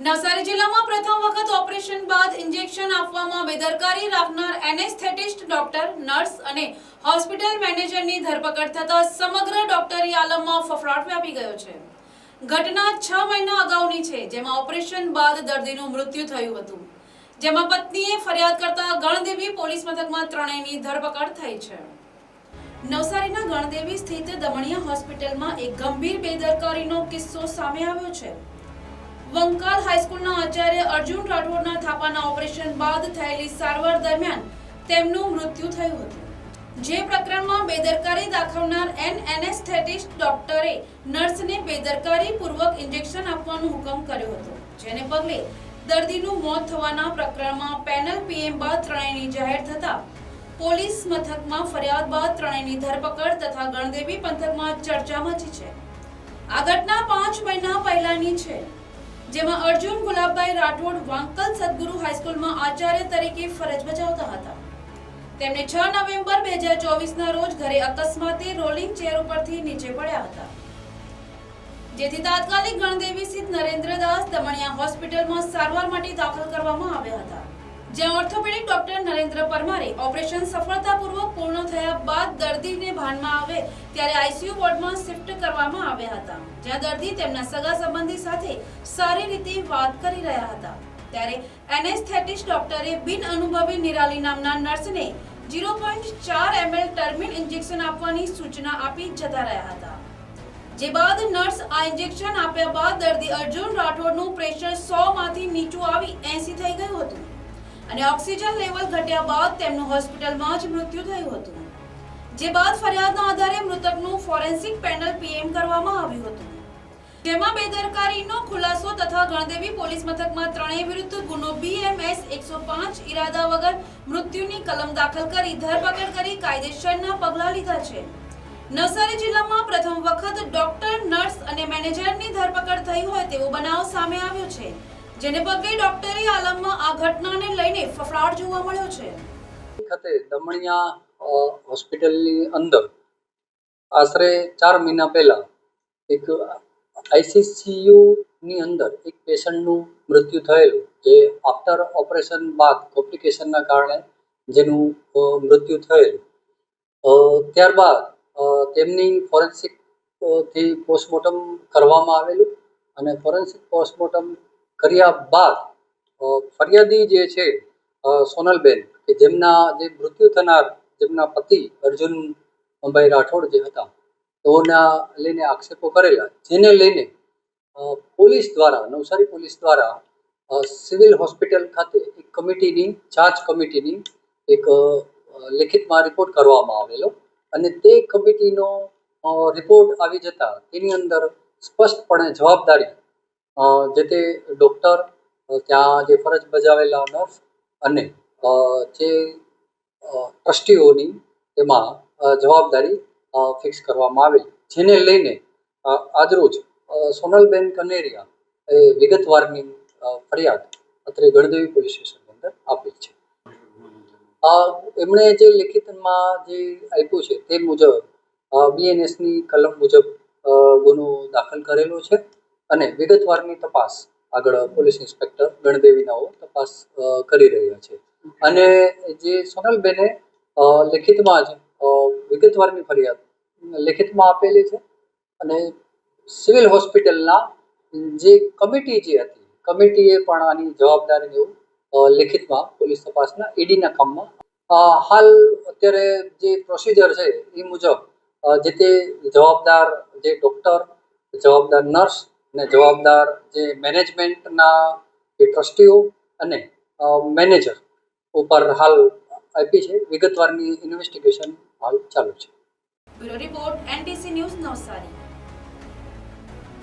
નવસારી જિલ્લામાં પ્રથમ વખત ઓપરેશન બાદ ઇન્જેક્શન આપવામાં બેદરકારી રાખનાર એનેસ્થેટિસ્ટ ડોક્ટર, નર્સ અને હોસ્પિટલ મેનેજરની ધરપકડ થતા સમગ્ર ડોક્ટરી આલમમાં ફફડાટ વ્યાપી ગયો છે. ઘટના છ મહિના અગાઉની છે, જેમાં ઓપરેશન બાદ દર્દીનું મૃત્યુ થયું હતું. જેમાં પત્નીએ ફરિયાદ કરતા ગણદેવી પોલીસ મથકમાં ત્રણેયની ધરપકડ થઈ છે. નવસારીના ગણદેવી સ્થિત દમણિયા હોસ્પિટલમાં એક ગંભીર બેદરકારીનો કિસ્સો સામે આવ્યો છે. વંકાલ હાઈસ્કૂલના આચાર્ય અર્જુન રાઠોડના થાપાના ઓપરેશન બાદ થયેલી સારવાર દરમિયાન તેમનું મૃત્યુ થયું હતું. જે પ્રકરણમાં બેદરકારી દાખવનાર એન એનેસ્થેટિસ્ટ ડોક્ટરે નર્સને બેદરકારી પૂર્વક ઇન્જેક્શન આપવાનો હુકમ કર્યો હતો, જેને પગલે દર્દીનું મોત થવાના પ્રકરણમાં પેનલ પીએમ બાદ ત્રણેયની જાહેર થતા પોલીસ મથકમાં ફરિયાદ બાદ ત્રણેયની ધરપકડ તથા ગણદેવી પંથકમાં ચર્ચા મચી છે. આ ઘટના પાંચ મહિના પહેલાની છે. જેમાં અર્જુન ગુલાબભાઈ રાઠોડ વાંકલ સદગુરુ હાઈસ્કૂલમાં આચાર્ય તરીકે ફરજ બજાવતા હતા. તેમણે છ નવેમ્બર બે હજાર ચોવીસના રોજ ઘરે અકસ્માતે રોલિંગ ચેર ઉપરથી નીચે પડ્યા હતા. જેથી તાત્કાલિક ગણદેવી સ્થિત નરેન્દ્રદાસ દમણિયા હોસ્પિટલમાં સારવાર માટે દાખલ કરવામાં આવ્યા હતા. જ્યાં ઓર્થોપેડિક ડોક્ટર નરેન્દ્ર પરમારે ઓપરેશન સફળતાપૂર્વક પૂર્ણ થયા બાદ દર્દીને ભાનમાં આવે ત્યારે આઈસીયુ વોર્ડમાં શિફ્ટ કરવામાં આવ્યા હતા. જ્યાં દર્દી તેમના સગા સંબંધી સાથે સારી રીતે વાત કરી રહ્યા હતા. ત્યારે એનેસ્થેટિસ્ટ ડોક્ટરે બિન અનુભવી નિરાલી નામના નર્સને 0.4 ચાર એમએલ ટર્મિન ઇન્જેક્શન આપવાની સૂચના આપી જતા રહ્યા હતા. જે બાદ નર્સ આ ઇન્જેક્શન આપ્યા બાદ દર્દી અર્જુન રાઠોડનું પ્રેશર 100 માંથી નીચું આવી 80 થઈ ગયું હતું. અને ઓક્સિજન લેવલ ઘટ્યા બાદ તેમનું હોસ્પિટલમાં જ મૃત્યુ થયું હતું. જે બાદ ફરિયાદના આધારે મૃતકનું ફોરેન્સિક પેનલ પીએમ કરવામાં આવ્યું હતું. જેમાં બેદરકારીનો ખુલાસો તથા ગણદેવી પોલીસ મથકમાં ત્રણેય વિરુદ્ધ ગુનો બીએમએસ એકસો પાંચ ઈરાદા વગર મૃત્યુની કલમ દાખલ કરી ધરપકડ કરી કાયદેસરના પગલાં લીધા છે. નવસારી જિલ્લામાં પ્રથમ વખત ડોક્ટર, નર્સ અને મેનેજરની ધરપકડ થઈ હોય તેવો બનાવ સામે આવ્યો છે. જેને પગલે ડોક્ટરી આલમમાં આ ઘટનાને લઈને ફફડાટ જોવા મળ્યો છે. ખાતે દમણિયા હોસ્પિટલની અંદર આશરે ચાર મહિના પહેલા એક આઈસીસીયુની અંદર એક પેશન્ટનું મૃત્યુ થયેલું, જે આફ્ટર ઓપરેશન બાદ કોમ્પ્લિકેશનના કારણે જેનું મૃત્યુ થયેલું. ત્યારબાદ તેમની ફોરેન્સિકથી પોસ્ટમોર્ટમ કરવામાં આવેલું અને ફોરેન્સિક પોસ્ટમોર્ટમ કર્યા બાદ ફરિયાદી જે છે સોનલબેન, કે જેમના જે મૃત્યુ થનાર જેમના પતિ અર્જુન અંબાઈ રાઠોડ જે હતા, તેઓના લઈને આક્ષેપો કરેલા, જેને લઈને પોલીસ દ્વારા, નવસારી પોલીસ દ્વારા સિવિલ હોસ્પિટલ ખાતે એક કમિટીની, જાંચ કમિટીની એક લેખિતમાં રિપોર્ટ કરવામાં આવેલો અને તે કમિટીનો રિપોર્ટ આવી જતા તેની અંદર સ્પષ્ટપણે જવાબદારી જે તે ડૉક્ટર ત્યાં જે ફરજ બજાવેલા નર્સ અને જે ટ્રસ્ટીઓની તેમાં જવાબદારી ફિક્સ કરવામાં આવેલી. જેને લઈને આજરોજ સોનલબેન કનેરિયા એ વિગતવારની ફરિયાદ અત્રે ગણદેવી પોલીસ સ્ટેશન અંદર આપેલ છે. એમણે જે લેખિતમાં જે આપ્યું છે તે મુજબ બીએનએસની કલમ મુજબ ગુનો દાખલ કરેલો છે. અને વિગતવારની તપાસ આગળ પોલીસ ઇન્સ્પેક્ટર ગણદેવીનાઓ તપાસ કરી રહ્યા છે. અને જે સોનલબેને લેખિતમાં જ વિગતવારની ફરિયાદ, લેખિતમાં આપેલી છે. અને સિવિલ હોસ્પિટલના જે કમિટી જે હતી, કમિટીએ પણ આની જવાબદારી એવું લેખિતમાં પોલીસ તપાસના ઈડીના કામમાં હાલ અત્યારે જે પ્રોસિજર છે એ મુજબ જે તે જવાબદાર જે ડૉક્ટર, જવાબદાર નર્સ અને જવાબદાર જે મેનેજમેન્ટના જે ટ્રસ્ટીઓ અને મેનેજર ઉપર હાલ આપી છે. વિગતવારની ઇન્વેસ્ટિગેશન હાલ ચાલુ છે. Report NTC news Navsari.